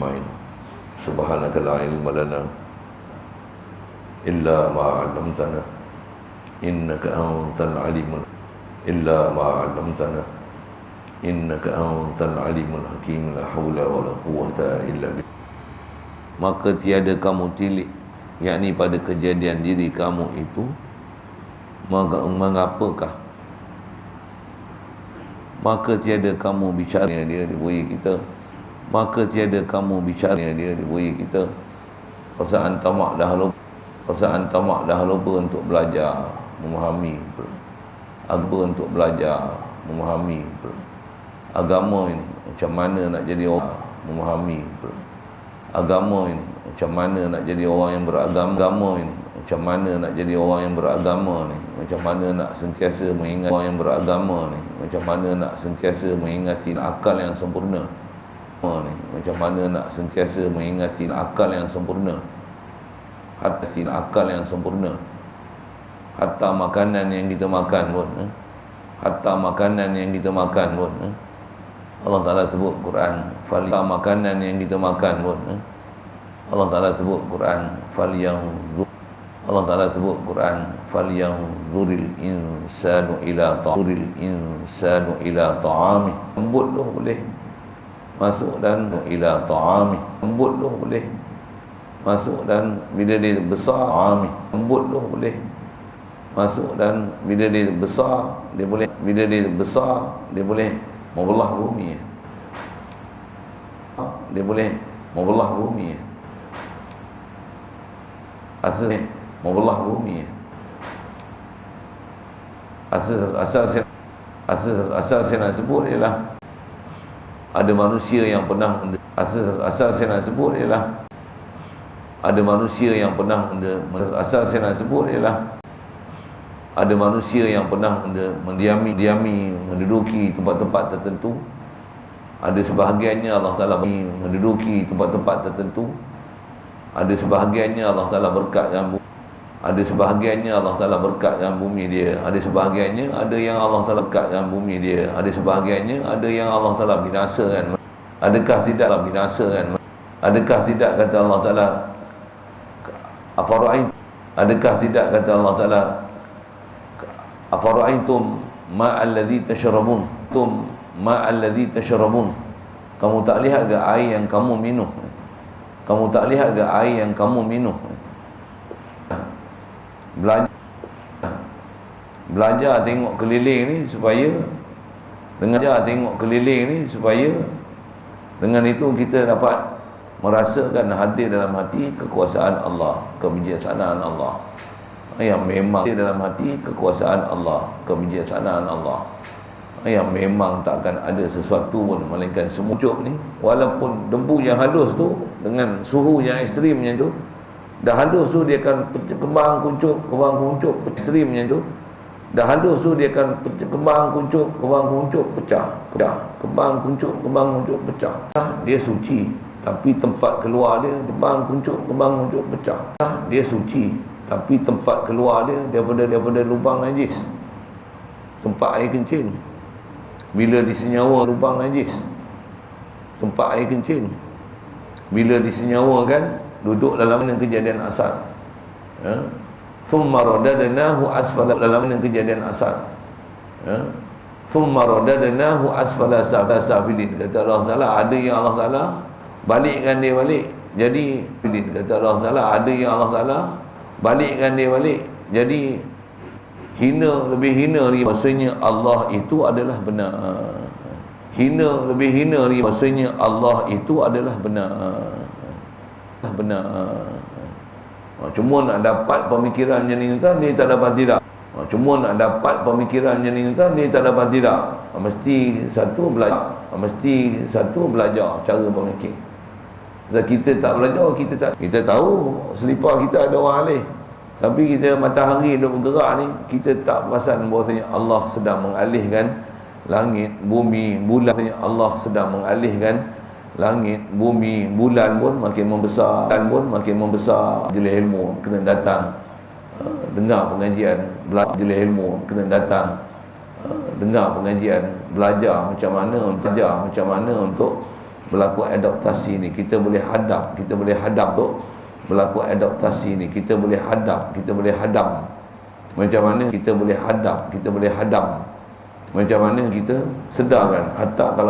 أجمعين سبحانك لا علم لنا إلا ما علمتنا إنك أنت العليم إلا ما علمتنا إنك أنت العليم الحكيم لا حول ولا قوة إلا بالله maka tiada kamu tilik yakni pada kejadian diri kamu itu mengapakah maka tiada kamu bicara dengan dia di bui kita maka tiada kamu bicara dengan dia di kita perasaan tamak dah lupa perasaan tamak dah lupa untuk belajar memahami agama untuk belajar memahami agama ini macam mana nak jadi orang memahami agama ini macam mana nak jadi orang yang beragama. Agama ini macam mana nak jadi orang yang beragama ni macam mana nak sentiasa mengingat orang yang beragama ni macam mana nak sentiasa mengingati akal yang sempurna ni macam mana nak sentiasa mengingati akal yang sempurna hati akal yang sempurna hatta makanan yang kita makan pun eh? hatta makanan yang kita makan pun eh? Allah Ta'ala sebut Quran Hatta makanan yang kita makan pun eh? Allah Ta'ala sebut Quran Fal yang Allah Ta'ala sebut Quran Fal yang zuril insanu ila ta'uril insanu ila ta'ami Lembut tu boleh Masuk dan ila ta'ami. Lembut tu boleh. Masuk dan bila dia besar ta'ami. Lembut tu boleh. Masuk dan bila dia besar Dia boleh. Bila dia besar Dia boleh membelah bumi. Dia boleh membelah bumi. Asal membelah bumi. Asal asal asal saya nak sebut ialah ada manusia yang pernah asal asal saya nak sebut ialah ada manusia yang pernah asal saya nak sebut ialah ada manusia yang pernah mendiami diami menduduki tempat-tempat tertentu. Ada sebahagiannya Allah Taala menduduki tempat-tempat tertentu. Ada sebahagiannya Allah Taala berkat bumi ada sebahagiannya Allah Taala berkat dalam bumi dia. Ada sebahagiannya ada yang Allah Taala berkat dalam bumi dia. Ada sebahagiannya ada yang Allah Taala binasakan. Adakah tidak binasakan? Adakah tidak kata Allah Taala afarai adakah tidak kata Allah Taala afara'aitum ma alladhi tashrabun tum ma alladhi tashrabun kamu tak lihat ke air yang kamu minum? Kamu tak lihat ke air yang kamu minum belajar belajar tengok keliling ni supaya dengan belajar tengok keliling ni supaya dengan itu kita dapat merasakan hadir dalam hati kekuasaan Allah kebijaksanaan Allah. Yang memang dalam hati kekuasaan Allah, kebijaksanaan Allah. Yang memang takkan ada sesuatu pun melainkan semua cup ni. Walaupun debu yang halus tu dengan suhu yang ekstrimnya tu dah halus tu dia akan kembang kuncup kembang kuncup ekstrimnya tu dah halus tu dia akan kembang kuncup kembang kuncup pecah. Pecah kembang kuncup kembang kuncup pecah. Dia suci. Tapi tempat keluar dia kembang kuncup kembang kuncup pecah. Dia suci. Tapi tempat keluar dia daripada daripada lubang najis. Tempat air kencing. Bila disenyawa lubang najis. Tempat air kencing. Bila disenyawa kan duduk dalam kejadian asal. Ya thumma radadnahu asfala dalam kejadian asal. Ya. Thumma radadnahu asfala safilin. Kata Allah Taala ada yang Allah Taala balikkan dia balik jadi kata Allah Taala ada yang Allah Taala balikkan dia balik jadi hina lebih hina lagi. Maksudnya Allah itu adalah benar. Hina lebih hina lagi. Maksudnya Allah itu adalah benar. Benar cuma nak dapat pemikiran yang ni tuan ni tak dapat tidak cuma nak dapat pemikiran yang ni tuan ni tak dapat tidak mesti satu belajar mesti satu belajar cara berfikir sebab kita tak belajar, kita tak kita tahu selipar kita ada orang alih. Tapi kita matahari duk bergerak ni, kita tak perasan bahawasanya Allah sedang mengalihkan langit, bumi, bulan. Allah sedang mengalihkan langit, bumi, bulan pun makin membesar, dan pun makin membesar. Jelis ilmu kena datang. Uh, dengar pengajian, belajar jelis ilmu kena datang. Uh, dengar pengajian, belajar macam mana, belajar macam mana untuk berlaku adaptasi ni kita boleh hadap kita boleh hadap tu berlaku adaptasi ni kita boleh hadap kita boleh hadam macam mana kita boleh hadap kita boleh hadam macam mana kita sedarkan hatta kalau